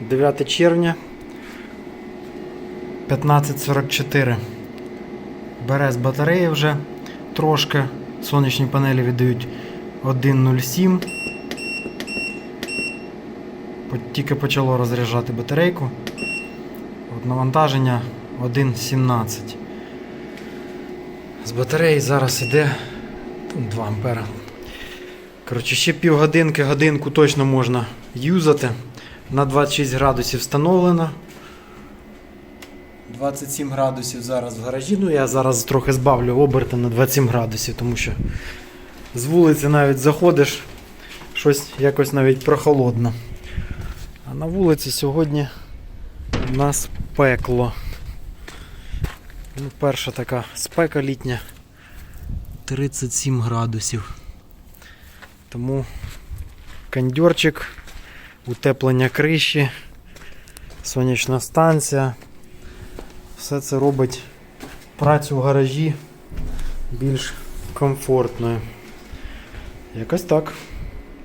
9 червня 15.44. Бере з батареї вже трошки. Сонячні панелі віддають 1.07. Тільки почало розряджати батарейку. От навантаження 1.17. З батареї зараз іде 2 ампера. Коротше, ще півгодинки, годинку точно можна юзати. На 26 градусів встановлено. 27 градусів зараз в гаражі. Ну я зараз трохи збавлю оберти на 27 градусів, тому що з вулиці навіть заходиш, щось якось навіть прохолодно. А на вулиці сьогодні у нас пекло. Ну, перша така спека літня 37 градусів. Тому кондьорчик, утеплення криші, сонячна станція. Все це робить працю в гаражі більш комфортною. Якось так.